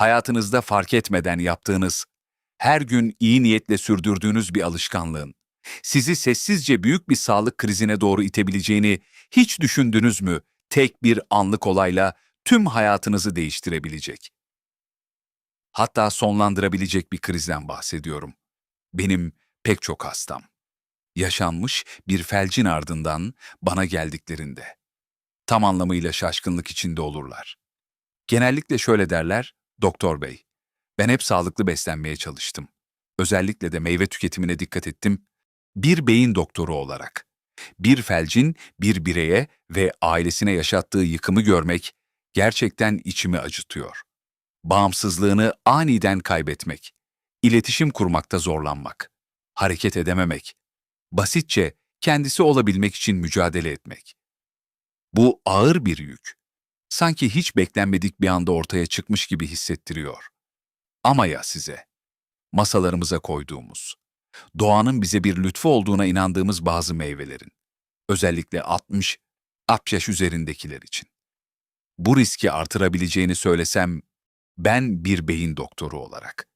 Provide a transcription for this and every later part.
hayatınızda fark etmeden yaptığınız, her gün iyi niyetle sürdürdüğünüz bir alışkanlığın, sizi sessizce büyük bir sağlık krizine doğru itebileceğini hiç düşündünüz mü? Tek bir anlık olayla tüm hayatınızı değiştirebilecek. Hatta sonlandırabilecek bir krizden bahsediyorum. Benim pek çok hastam. Yaşanmış bir felcin ardından bana geldiklerinde tam anlamıyla şaşkınlık içinde olurlar. Genellikle şöyle derler, doktor bey, ben hep sağlıklı beslenmeye çalıştım. Özellikle de meyve tüketimine dikkat ettim. Bir beyin doktoru olarak. Bir felcin bir bireye ve ailesine yaşattığı yıkımı görmek gerçekten içimi acıtıyor. Bağımsızlığını aniden kaybetmek, iletişim kurmakta zorlanmak, hareket edememek, basitçe kendisi olabilmek için mücadele etmek. Bu ağır bir yük. Sanki hiç beklenmedik bir anda ortaya çıkmış gibi hissettiriyor. Ama ya size, masalarımıza koyduğumuz, doğanın bize bir lütfu olduğuna inandığımız bazı meyvelerin, özellikle 60, 60 yaş üzerindekiler için. Bu riski artırabileceğini söylesem, ben bir beyin doktoru olarak,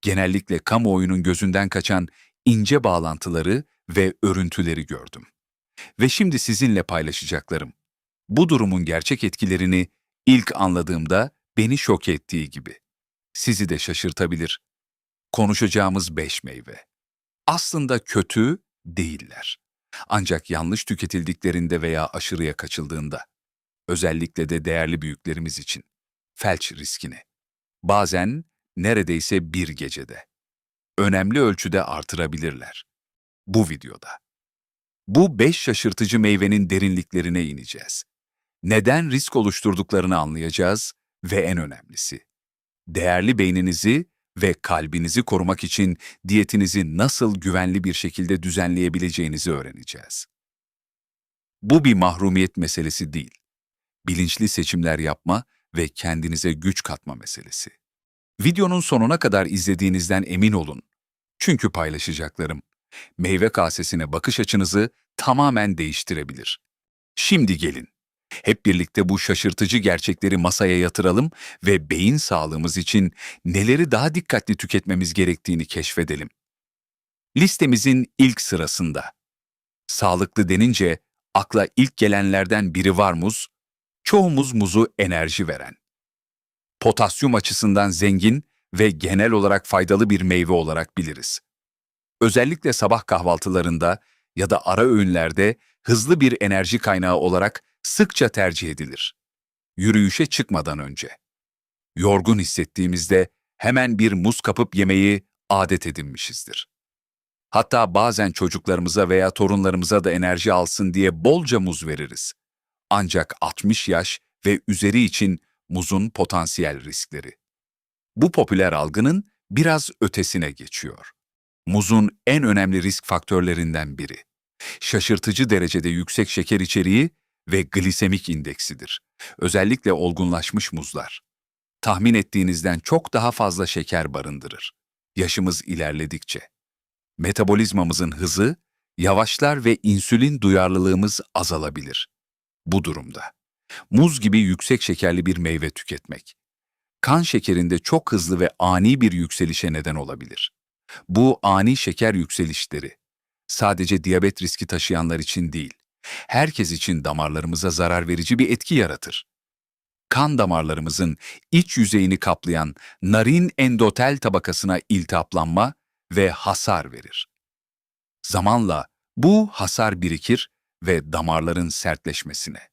genellikle kamuoyunun gözünden kaçan ince bağlantıları ve örüntüleri gördüm. Ve şimdi sizinle paylaşacaklarım. Bu durumun gerçek etkilerini ilk anladığımda beni şok ettiği gibi. Sizi de şaşırtabilir. Konuşacağımız beş meyve. Aslında kötü değiller. Ancak yanlış tüketildiklerinde veya aşırıya kaçıldığında, özellikle de değerli büyüklerimiz için, felç riskini. Bazen neredeyse bir gecede. Önemli ölçüde artırabilirler. Bu videoda. Bu beş şaşırtıcı meyvenin derinliklerine ineceğiz. Neden risk oluşturduklarını anlayacağız ve en önemlisi, değerli beyninizi ve kalbinizi korumak için diyetinizi nasıl güvenli bir şekilde düzenleyebileceğinizi öğreneceğiz. Bu bir mahrumiyet meselesi değil. Bilinçli seçimler yapma ve kendinize güç katma meselesi. Videonun sonuna kadar izlediğinizden emin olun. Çünkü paylaşacaklarım meyve kasesine bakış açınızı tamamen değiştirebilir. Şimdi gelin. Hep birlikte bu şaşırtıcı gerçekleri masaya yatıralım ve beyin sağlığımız için neleri daha dikkatli tüketmemiz gerektiğini keşfedelim. Listemizin ilk sırasında. Sağlıklı denince akla ilk gelenlerden biri var muz, çoğumuz muzu enerji veren. Potasyum açısından zengin ve genel olarak faydalı bir meyve olarak biliriz. Özellikle sabah kahvaltılarında ya da ara öğünlerde hızlı bir enerji kaynağı olarak sıkça tercih edilir. Yürüyüşe çıkmadan önce. Yorgun hissettiğimizde hemen bir muz kapıp yemeyi adet edinmişizdir. Hatta bazen çocuklarımıza veya torunlarımıza da enerji alsın diye bolca muz veririz. Ancak 60 yaş ve üzeri için muzun potansiyel riskleri. Bu popüler algının biraz ötesine geçiyor. Muzun en önemli risk faktörlerinden biri. Şaşırtıcı derecede yüksek şeker içeriği ve glisemik indeksidir. Özellikle olgunlaşmış muzlar. Tahmin ettiğinizden çok daha fazla şeker barındırır. Yaşımız ilerledikçe. Metabolizmamızın hızı yavaşlar ve insülin duyarlılığımız azalabilir. Bu durumda muz gibi yüksek şekerli bir meyve tüketmek kan şekerinde çok hızlı ve ani bir yükselişe neden olabilir. Bu ani şeker yükselişleri sadece diyabet riski taşıyanlar için değil, herkes için damarlarımıza zarar verici bir etki yaratır. Kan damarlarımızın iç yüzeyini kaplayan narin endotel tabakasına iltihaplanma ve hasar verir. Zamanla bu hasar birikir ve damarların sertleşmesine,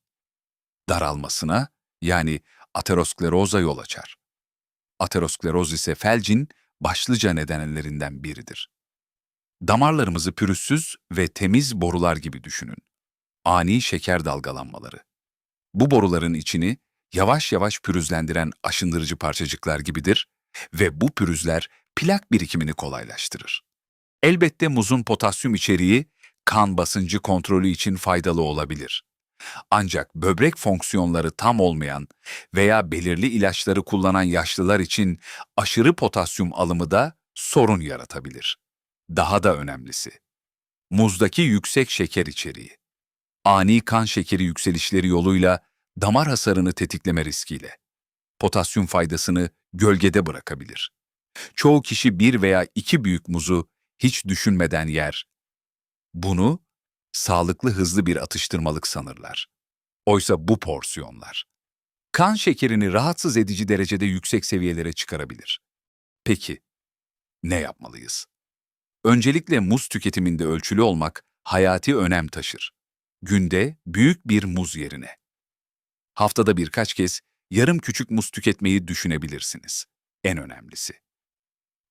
daralmasına yani ateroskleroza yol açar. Ateroskleroz ise felcin başlıca nedenlerinden biridir. Damarlarımızı pürüzsüz ve temiz borular gibi düşünün. Ani şeker dalgalanmaları. Bu boruların içini yavaş yavaş pürüzlendiren aşındırıcı parçacıklar gibidir ve bu pürüzler plak birikimini kolaylaştırır. Elbette muzun potasyum içeriği kan basıncı kontrolü için faydalı olabilir. Ancak böbrek fonksiyonları tam olmayan veya belirli ilaçları kullanan yaşlılar için aşırı potasyum alımı da sorun yaratabilir. Daha da önemlisi, muzdaki yüksek şeker içeriği. Ani kan şekeri yükselişleri yoluyla damar hasarını tetikleme riskiyle. Potasyum faydasını gölgede bırakabilir. Çoğu kişi bir veya iki büyük muzu hiç düşünmeden yer. Bunu sağlıklı hızlı bir atıştırmalık sanırlar. Oysa bu porsiyonlar kan şekerini rahatsız edici derecede yüksek seviyelere çıkarabilir. Peki, ne yapmalıyız? Öncelikle muz tüketiminde ölçülü olmak hayati önem taşır. Günde büyük bir muz yerine. Haftada birkaç kez yarım küçük muz tüketmeyi düşünebilirsiniz. En önemlisi.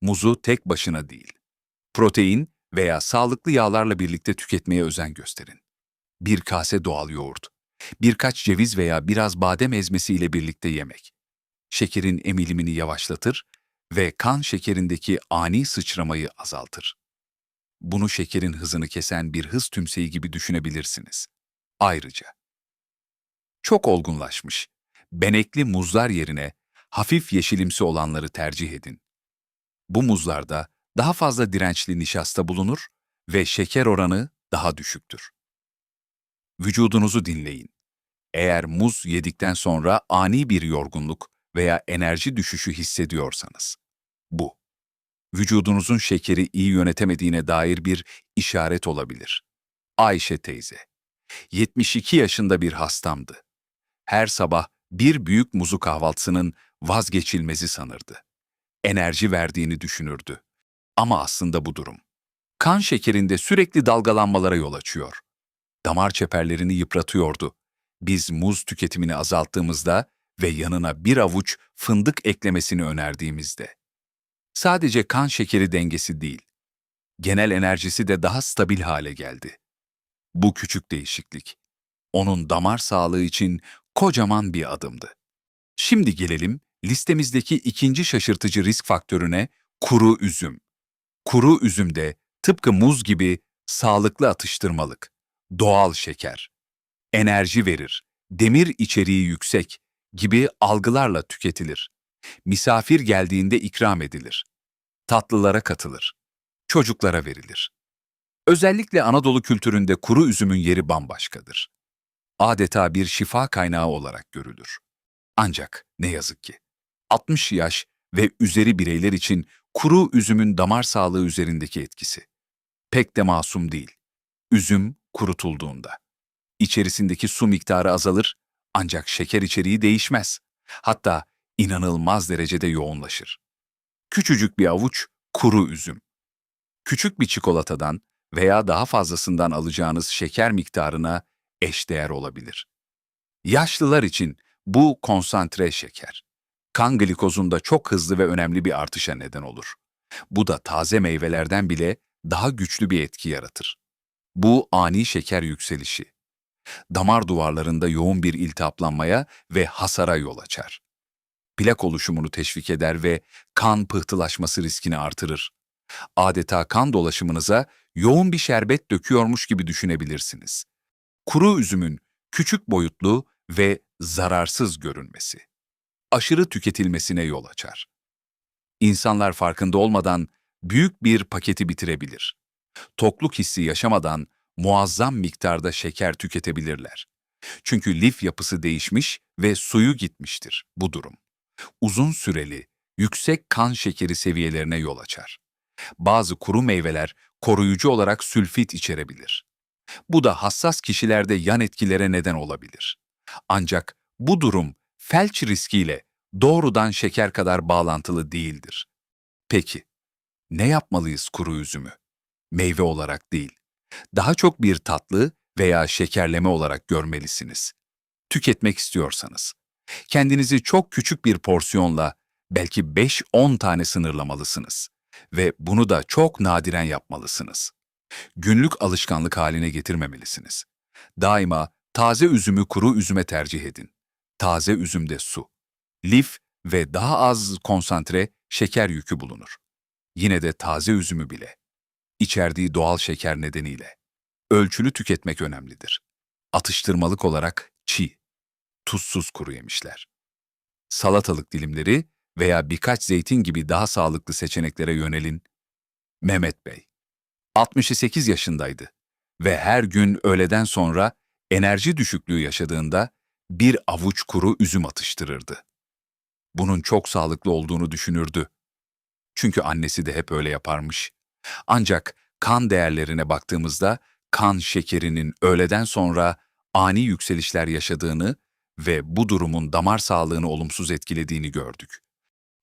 Muzu tek başına değil, protein veya sağlıklı yağlarla birlikte tüketmeye özen gösterin. Bir kase doğal yoğurt, birkaç ceviz veya biraz badem ezmesiyle birlikte yemek. Şekerin emilimini yavaşlatır ve kan şekerindeki ani sıçramayı azaltır. Bunu şekerin hızını kesen bir hız tümseyi gibi düşünebilirsiniz. Ayrıca, çok olgunlaşmış, benekli muzlar yerine hafif yeşilimsi olanları tercih edin. Bu muzlarda daha fazla dirençli nişasta bulunur ve şeker oranı daha düşüktür. Vücudunuzu dinleyin. Eğer muz yedikten sonra ani bir yorgunluk veya enerji düşüşü hissediyorsanız, bu, vücudunuzun şekeri iyi yönetemediğine dair bir işaret olabilir. Ayşe teyze, 72 yaşında bir hastamdı. Her sabah bir büyük muzu kahvaltısının vazgeçilmezi sanırdı. Enerji verdiğini düşünürdü. Ama aslında bu durum. Kan şekerinde sürekli dalgalanmalara yol açıyor. Damar çeperlerini yıpratıyordu. Biz muz tüketimini azalttığımızda ve yanına bir avuç fındık eklemesini önerdiğimizde. Sadece kan şekeri dengesi değil, genel enerjisi de daha stabil hale geldi. Bu küçük değişiklik, onun damar sağlığı için kocaman bir adımdı. Şimdi gelelim listemizdeki ikinci şaşırtıcı risk faktörüne kuru üzüm. Kuru üzümde tıpkı muz gibi sağlıklı atıştırmalık, doğal şeker, enerji verir, demir içeriği yüksek gibi algılarla tüketilir. Misafir geldiğinde ikram edilir. Tatlılara katılır. Çocuklara verilir. Özellikle Anadolu kültüründe kuru üzümün yeri bambaşkadır. Adeta bir şifa kaynağı olarak görülür. Ancak ne yazık ki 60 yaş ve üzeri bireyler için kuru üzümün damar sağlığı üzerindeki etkisi pek de masum değil. Üzüm kurutulduğunda içerisindeki su miktarı azalır ancak şeker içeriği değişmez. Hatta inanılmaz derecede yoğunlaşır. Küçücük bir avuç kuru üzüm. Küçük bir çikolatadan veya daha fazlasından alacağınız şeker miktarına eşdeğer olabilir. Yaşlılar için bu konsantre şeker. Kan glikozunda çok hızlı ve önemli bir artışa neden olur. Bu da taze meyvelerden bile daha güçlü bir etki yaratır. Bu ani şeker yükselişi, damar duvarlarında yoğun bir iltihaplanmaya ve hasara yol açar. Plak oluşumunu teşvik eder ve kan pıhtılaşması riskini artırır. Adeta kan dolaşımınıza yoğun bir şerbet döküyormuş gibi düşünebilirsiniz. Kuru üzümün küçük boyutlu ve zararsız görünmesi, aşırı tüketilmesine yol açar. İnsanlar farkında olmadan büyük bir paketi bitirebilir. Tokluk hissi yaşamadan muazzam miktarda şeker tüketebilirler. Çünkü lif yapısı değişmiş ve suyu gitmiştir bu durum. Uzun süreli, yüksek kan şekeri seviyelerine yol açar. Bazı kuru meyveler koruyucu olarak sülfit içerebilir. Bu da hassas kişilerde yan etkilere neden olabilir. Ancak bu durum felç riskiyle doğrudan şeker kadar bağlantılı değildir. Peki, ne yapmalıyız kuru üzümü? Meyve olarak değil, daha çok bir tatlı veya şekerleme olarak görmelisiniz. Tüketmek istiyorsanız. Kendinizi çok küçük bir porsiyonla belki 5-10 tane sınırlamalısınız ve bunu da çok nadiren yapmalısınız. Günlük alışkanlık haline getirmemelisiniz. Daima taze üzümü kuru üzüme tercih edin. Taze üzümde su, lif ve daha az konsantre şeker yükü bulunur. Yine de taze üzümü bile içerdiği doğal şeker nedeniyle. Ölçülü tüketmek önemlidir. Atıştırmalık olarak çiğ, tuzsuz kuru yemişler. Salatalık dilimleri veya birkaç zeytin gibi daha sağlıklı seçeneklere yönelin. Mehmet Bey, 68 yaşındaydı ve her gün öğleden sonra enerji düşüklüğü yaşadığında bir avuç kuru üzüm atıştırırdı. bunun çok sağlıklı olduğunu düşünürdü. Çünkü annesi de hep öyle yaparmış. Ancak kan değerlerine baktığımızda kan şekerinin öğleden sonra ani yükselişler yaşadığını ve bu durumun damar sağlığını olumsuz etkilediğini gördük.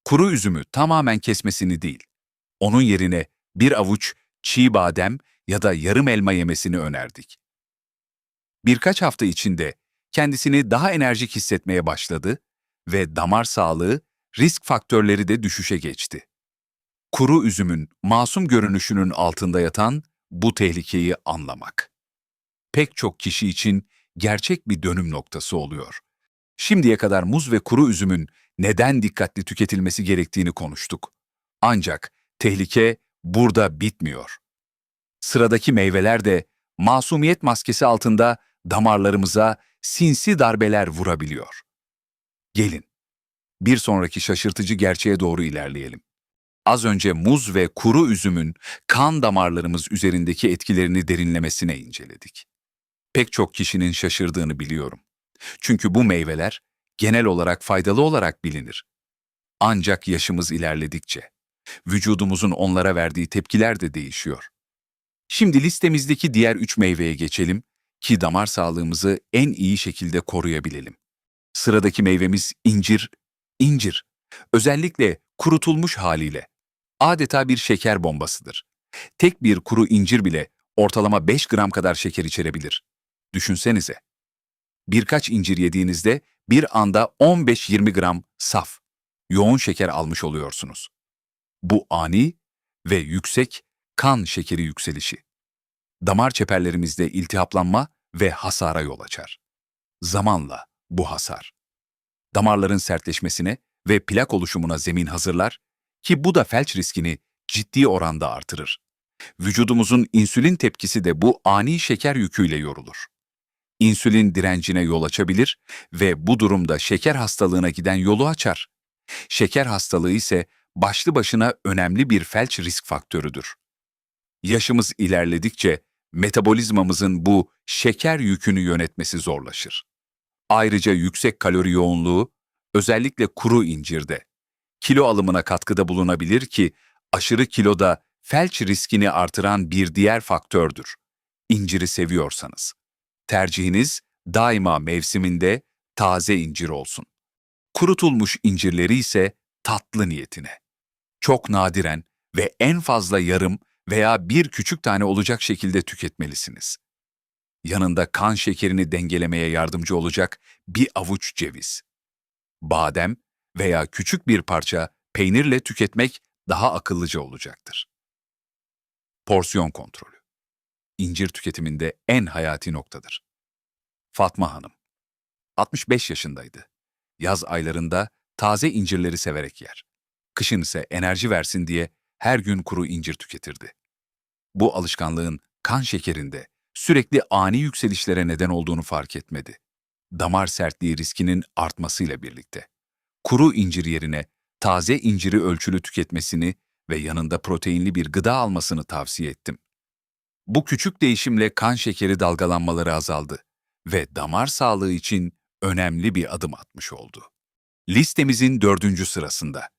Kuru üzümü tamamen kesmesini değil, onun yerine bir avuç çiğ badem ya da yarım elma yemesini önerdik. Birkaç hafta içinde kendisini daha enerjik hissetmeye başladı ve damar sağlığı, risk faktörleri de düşüşe geçti. Kuru üzümün masum görünüşünün altında yatan bu tehlikeyi anlamak. Pek çok kişi için gerçek bir dönüm noktası oluyor. Şimdiye kadar muz ve kuru üzümün neden dikkatli tüketilmesi gerektiğini konuştuk. Ancak tehlike burada bitmiyor. Sıradaki meyveler de masumiyet maskesi altında damarlarımıza sinsi darbeler vurabiliyor. Gelin, bir sonraki şaşırtıcı gerçeğe doğru ilerleyelim. Az önce muz ve kuru üzümün kan damarlarımız üzerindeki etkilerini derinlemesine inceledik. Pek çok kişinin şaşırdığını biliyorum. Çünkü bu meyveler genel olarak faydalı olarak bilinir. Ancak yaşımız ilerledikçe vücudumuzun onlara verdiği tepkiler de değişiyor. Şimdi listemizdeki diğer üç meyveye geçelim ki damar sağlığımızı en iyi şekilde koruyabilelim. Sıradaki meyvemiz incir. İncir, özellikle kurutulmuş haliyle, adeta bir şeker bombasıdır. Tek bir kuru incir bile ortalama 5 gram kadar şeker içerebilir. Düşünsenize. Birkaç incir yediğinizde bir anda 15-20 gram saf, yoğun şeker almış oluyorsunuz. Bu ani ve yüksek kan şekeri yükselişi. Damar çeperlerimizde iltihaplanma ve hasara yol açar. Zamanla bu hasar. Damarların sertleşmesine ve plak oluşumuna zemin hazırlar ki bu da felç riskini ciddi oranda artırır. Vücudumuzun insülin tepkisi de bu ani şeker yüküyle yorulur. İnsülin direncine yol açabilir ve bu durumda şeker hastalığına giden yolu açar. Şeker hastalığı ise başlı başına önemli bir felç risk faktörüdür. Yaşımız ilerledikçe metabolizmamızın bu şeker yükünü yönetmesi zorlaşır. Ayrıca yüksek kalori yoğunluğu, özellikle kuru incirde, kilo alımına katkıda bulunabilir ki aşırı kilo da felç riskini artıran bir diğer faktördür. İnciri seviyorsanız. Tercihiniz daima mevsiminde taze incir olsun. Kurutulmuş incirleri ise tatlı niyetine. Çok nadiren ve en fazla yarım veya bir küçük tane olacak şekilde tüketmelisiniz. Yanında kan şekerini dengelemeye yardımcı olacak bir avuç ceviz. Badem veya küçük bir parça peynirle tüketmek daha akıllıca olacaktır. Porsiyon kontrolü. İncir tüketiminde en hayati noktadır. Fatma Hanım. 65 yaşındaydı. Yaz aylarında taze incirleri severek yer. Kışın ise enerji versin diye her gün kuru incir tüketirdi. Bu alışkanlığın kan şekerinde sürekli ani yükselişlere neden olduğunu fark etmedi. Damar sertliği riskinin artmasıyla birlikte. Kuru incir yerine taze inciri ölçülü tüketmesini ve yanında proteinli bir gıda almasını tavsiye ettim. Bu küçük değişimle kan şekeri dalgalanmaları azaldı ve damar sağlığı için önemli bir adım atmış oldu. Listemizin dördüncü sırasında.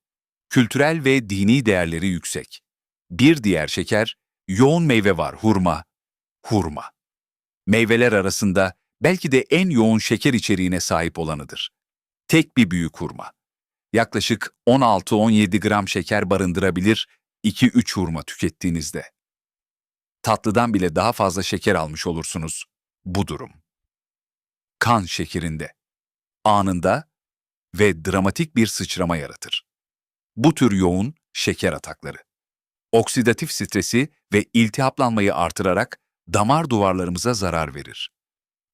Kültürel ve dini değerleri yüksek. Bir diğer şeker, yoğun meyve var hurma. Hurma. Meyveler arasında belki de en yoğun şeker içeriğine sahip olanıdır. Tek bir büyük hurma. Yaklaşık 16-17 gram şeker barındırabilir 2-3 hurma tükettiğinizde. Tatlıdan bile daha fazla şeker almış olursunuz. Bu durum. Kan şekerinde. Anında ve dramatik bir sıçrama yaratır. Bu tür yoğun şeker atakları. Oksidatif stresi ve iltihaplanmayı artırarak damar duvarlarımıza zarar verir.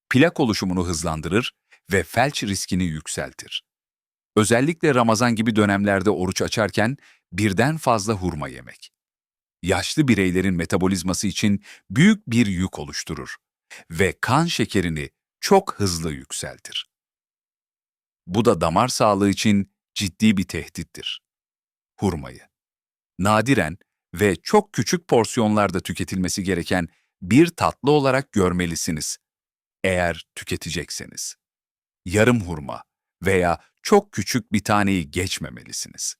Plak oluşumunu hızlandırır ve felç riskini yükseltir. Özellikle Ramazan gibi dönemlerde oruç açarken birden fazla hurma yemek. Yaşlı bireylerin metabolizması için büyük bir yük oluşturur ve kan şekerini çok hızlı yükseltir. Bu da damar sağlığı için ciddi bir tehdittir. Hurmayı. Nadiren ve çok küçük porsiyonlarda tüketilmesi gereken bir tatlı olarak görmelisiniz. Eğer tüketecekseniz. Yarım hurma veya çok küçük bir taneyi geçmemelisiniz.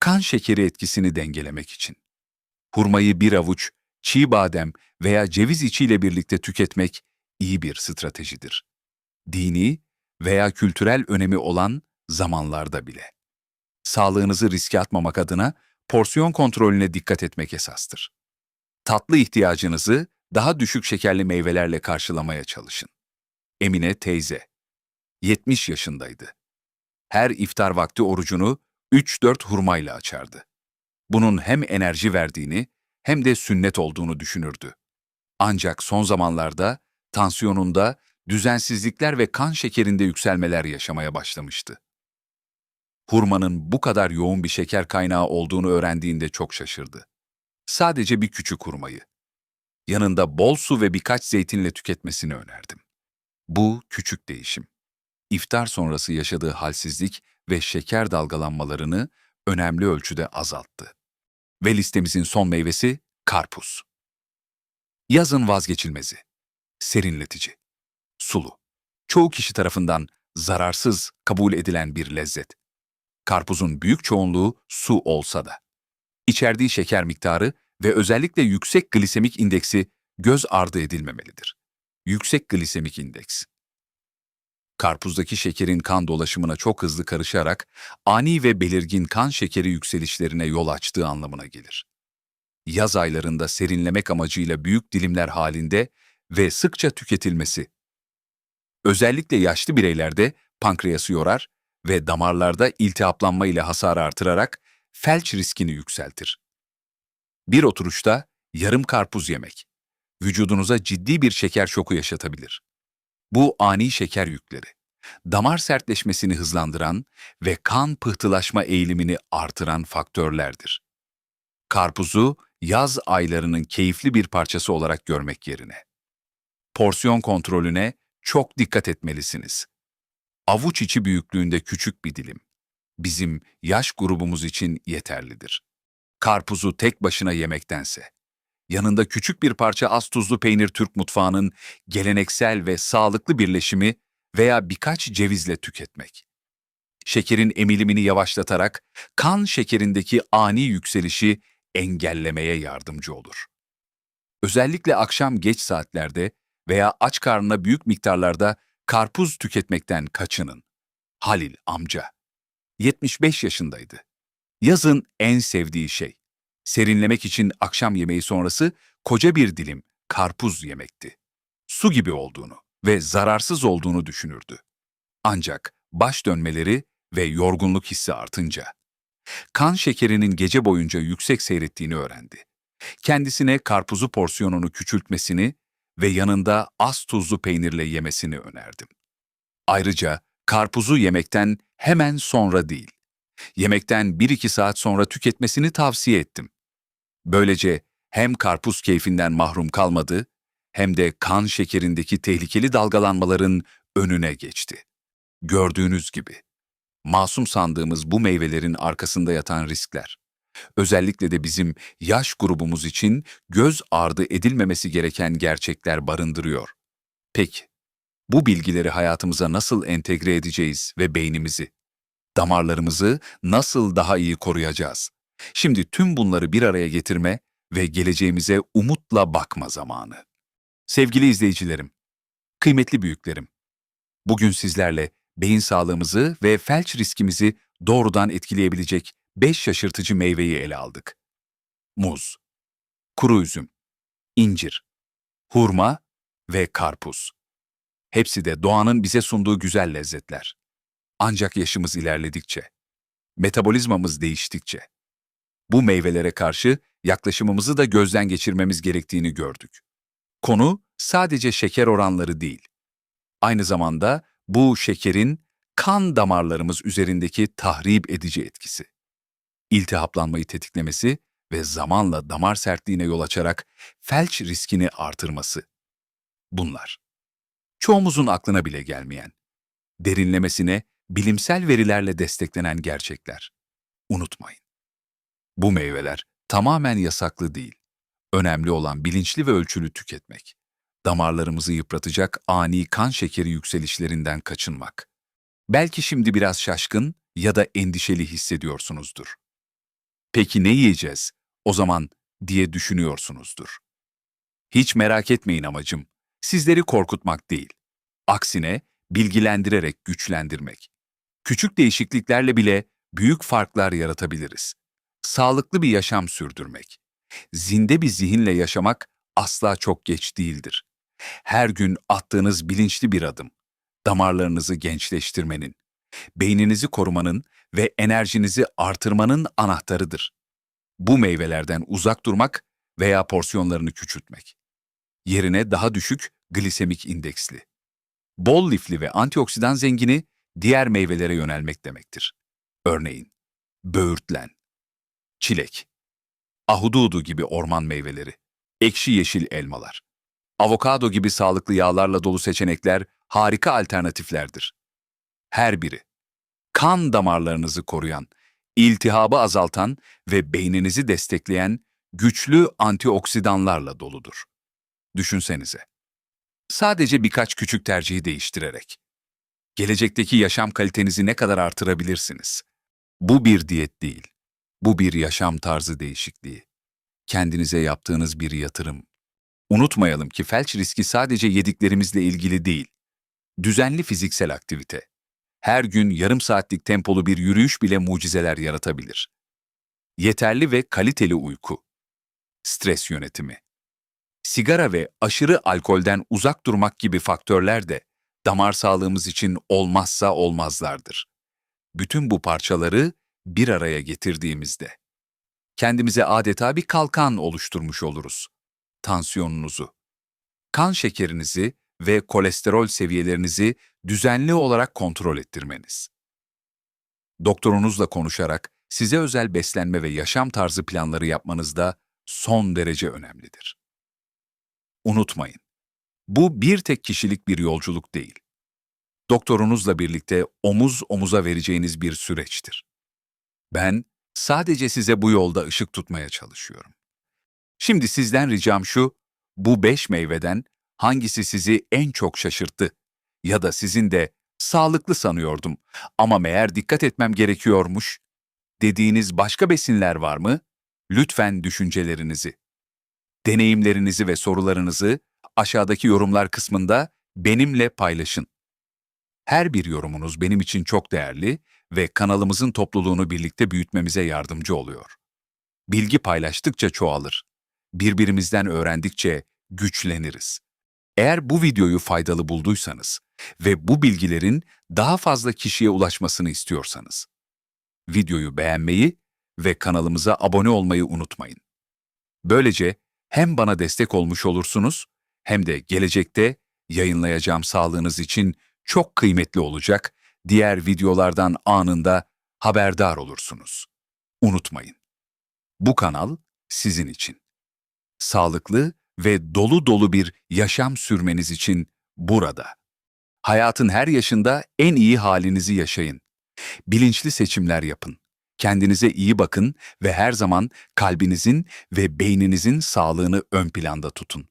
Kan şekeri etkisini dengelemek için. Hurmayı bir avuç, çiğ badem veya ceviz içiyle birlikte tüketmek iyi bir stratejidir. Dini veya kültürel önemi olan zamanlarda bile. Sağlığınızı riske atmamak adına porsiyon kontrolüne dikkat etmek esastır. Tatlı ihtiyacınızı daha düşük şekerli meyvelerle karşılamaya çalışın. Emine teyze, 70 yaşındaydı. Her iftar vakti orucunu 3-4 hurmayla açardı. Bunun hem enerji verdiğini hem de sünnet olduğunu düşünürdü. Ancak son zamanlarda tansiyonunda düzensizlikler ve kan şekerinde yükselmeler yaşamaya başlamıştı. Hurmanın bu kadar yoğun bir şeker kaynağı olduğunu öğrendiğinde çok şaşırdı. Sadece bir küçük hurmayı. Yanında bol su ve birkaç zeytinle tüketmesini önerdim. Bu küçük değişim. İftar sonrası yaşadığı halsizlik ve şeker dalgalanmalarını önemli ölçüde azalttı. Ve listemizin son meyvesi karpuz. Yazın vazgeçilmezi. Serinletici. Sulu. Çoğu kişi tarafından zararsız kabul edilen bir lezzet. Karpuzun büyük çoğunluğu su olsa da. İçerdiği şeker miktarı ve özellikle yüksek glisemik indeksi göz ardı edilmemelidir. Yüksek glisemik indeks. Karpuzdaki şekerin kan dolaşımına çok hızlı karışarak ani ve belirgin kan şekeri yükselişlerine yol açtığı anlamına gelir. Yaz aylarında serinlemek amacıyla büyük dilimler halinde ve sıkça tüketilmesi. Özellikle yaşlı bireylerde pankreası yorar ve damarlarda iltihaplanma ile hasarı artırarak felç riskini yükseltir. Bir oturuşta yarım karpuz yemek, vücudunuza ciddi bir şeker şoku yaşatabilir. Bu ani şeker yükleri, damar sertleşmesini hızlandıran ve kan pıhtılaşma eğilimini artıran faktörlerdir. Karpuzu yaz aylarının keyifli bir parçası olarak görmek yerine. Porsiyon kontrolüne çok dikkat etmelisiniz. Avuç içi büyüklüğünde küçük bir dilim. Bizim yaş grubumuz için yeterlidir. Karpuzu tek başına yemektense yanında küçük bir parça az tuzlu peynir Türk mutfağının geleneksel ve sağlıklı birleşimi veya birkaç cevizle tüketmek. Şekerin emilimini yavaşlatarak kan şekerindeki ani yükselişi engellemeye yardımcı olur. Özellikle akşam geç saatlerde veya aç karnına büyük miktarlarda karpuz tüketmekten kaçının. Halil amca 75 yaşındaydı. Yazın en sevdiği şey Serinlemek için akşam yemeği sonrası koca bir dilim karpuz yemekti. Su gibi olduğunu ve zararsız olduğunu düşünürdü. Ancak baş dönmeleri ve yorgunluk hissi artınca, kan şekerinin gece boyunca yüksek seyrettiğini öğrendi. Kendisine karpuzu porsiyonunu küçültmesini ve yanında az tuzlu peynirle yemesini önerdim. Ayrıca karpuzu yemekten hemen sonra değil, yemekten 1-2 saat sonra tüketmesini tavsiye ettim. Böylece hem karpuz keyfinden mahrum kalmadı, hem de kan şekerindeki tehlikeli dalgalanmaların önüne geçti. Gördüğünüz gibi, masum sandığımız bu meyvelerin arkasında yatan riskler, özellikle de bizim yaş grubumuz için göz ardı edilmemesi gereken gerçekler barındırıyor. Peki, bu bilgileri hayatımıza nasıl entegre edeceğiz ve beynimizi, damarlarımızı nasıl daha iyi koruyacağız? Şimdi tüm bunları bir araya getirme ve geleceğimize umutla bakma zamanı. Sevgili izleyicilerim, kıymetli büyüklerim, bugün sizlerle beyin sağlığımızı ve felç riskimizi doğrudan etkileyebilecek 5 şaşırtıcı meyveyi ele aldık. Muz, kuru üzüm, incir, hurma ve karpuz. Hepsi de doğanın bize sunduğu güzel lezzetler. Ancak yaşımız ilerledikçe, metabolizmamız değiştikçe, bu meyvelere karşı yaklaşımımızı da gözden geçirmemiz gerektiğini gördük. Konu sadece şeker oranları değil. Aynı zamanda bu şekerin kan damarlarımız üzerindeki tahrip edici etkisi. İltihaplanmayı tetiklemesi ve zamanla damar sertliğine yol açarak felç riskini artırması. Bunlar. Çoğumuzun aklına bile gelmeyen, derinlemesine bilimsel verilerle desteklenen gerçekler. Unutmayın. Bu meyveler tamamen yasaklı değil. Önemli olan bilinçli ve ölçülü tüketmek. Damarlarımızı yıpratacak ani kan şekeri yükselişlerinden kaçınmak. Belki şimdi biraz şaşkın ya da endişeli hissediyorsunuzdur. Peki ne yiyeceğiz o zaman diye düşünüyorsunuzdur. Hiç merak etmeyin amacım. Sizleri korkutmak değil. Aksine bilgilendirerek güçlendirmek. Küçük değişikliklerle bile büyük farklar yaratabiliriz. Sağlıklı bir yaşam sürdürmek. Zinde bir zihinle yaşamak asla çok geç değildir. Her gün attığınız bilinçli bir adım, damarlarınızı gençleştirmenin, beyninizi korumanın ve enerjinizi artırmanın anahtarıdır. Bu meyvelerden uzak durmak veya porsiyonlarını küçültmek. Yerine daha düşük glisemik indeksli, bol lifli ve antioksidan zengini diğer meyvelere yönelmek demektir. Örneğin, böğürtlen, çilek, ahududu gibi orman meyveleri, ekşi yeşil elmalar, avokado gibi sağlıklı yağlarla dolu seçenekler harika alternatiflerdir. Her biri, kan damarlarınızı koruyan, iltihabı azaltan ve beyninizi destekleyen güçlü antioksidanlarla doludur. Düşünsenize. Sadece birkaç küçük tercihi değiştirerek. Gelecekteki yaşam kalitenizi ne kadar artırabilirsiniz? Bu bir diyet değil. Bu bir yaşam tarzı değişikliği. Kendinize yaptığınız bir yatırım. Unutmayalım ki felç riski sadece yediklerimizle ilgili değil. Düzenli fiziksel aktivite. Her gün yarım saatlik tempolu bir yürüyüş bile mucizeler yaratabilir. Yeterli ve kaliteli uyku. Stres yönetimi. Sigara ve aşırı alkolden uzak durmak gibi faktörler de damar sağlığımız için olmazsa olmazlardır. Bütün bu parçaları bir araya getirdiğimizde kendimize adeta bir kalkan oluşturmuş oluruz. Tansiyonunuzu, kan şekerinizi ve kolesterol seviyelerinizi düzenli olarak kontrol ettirmeniz. Doktorunuzla konuşarak size özel beslenme ve yaşam tarzı planları yapmanız da son derece önemlidir. Unutmayın, bu bir tek kişilik bir yolculuk değil. Doktorunuzla birlikte omuz omuza vereceğiniz bir süreçtir. Ben sadece size bu yolda ışık tutmaya çalışıyorum. Şimdi sizden ricam şu, bu beş meyveden hangisi sizi en çok şaşırttı? Ya da sizin de sağlıklı sanıyordum ama meğer dikkat etmem gerekiyormuş dediğiniz başka besinler var mı? Lütfen düşüncelerinizi, deneyimlerinizi ve sorularınızı aşağıdaki yorumlar kısmında benimle paylaşın. Her bir yorumunuz benim için çok değerli ve kanalımızın topluluğunu birlikte büyütmemize yardımcı oluyor. Bilgi paylaştıkça çoğalır. Birbirimizden öğrendikçe güçleniriz. Eğer bu videoyu faydalı bulduysanız ve bu bilgilerin daha fazla kişiye ulaşmasını istiyorsanız, videoyu beğenmeyi ve kanalımıza abone olmayı unutmayın. Böylece hem bana destek olmuş olursunuz hem de gelecekte yayınlayacağım sağlığınız için çok kıymetli olacak diğer videolardan anında haberdar olursunuz. Unutmayın. Bu kanal sizin için. Sağlıklı ve dolu dolu bir yaşam sürmeniz için burada. Hayatın her yaşında en iyi halinizi yaşayın. Bilinçli seçimler yapın. Kendinize iyi bakın ve her zaman kalbinizin ve beyninizin sağlığını ön planda tutun.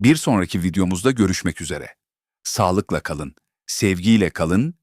Bir sonraki videomuzda görüşmek üzere. Sağlıkla kalın, sevgiyle kalın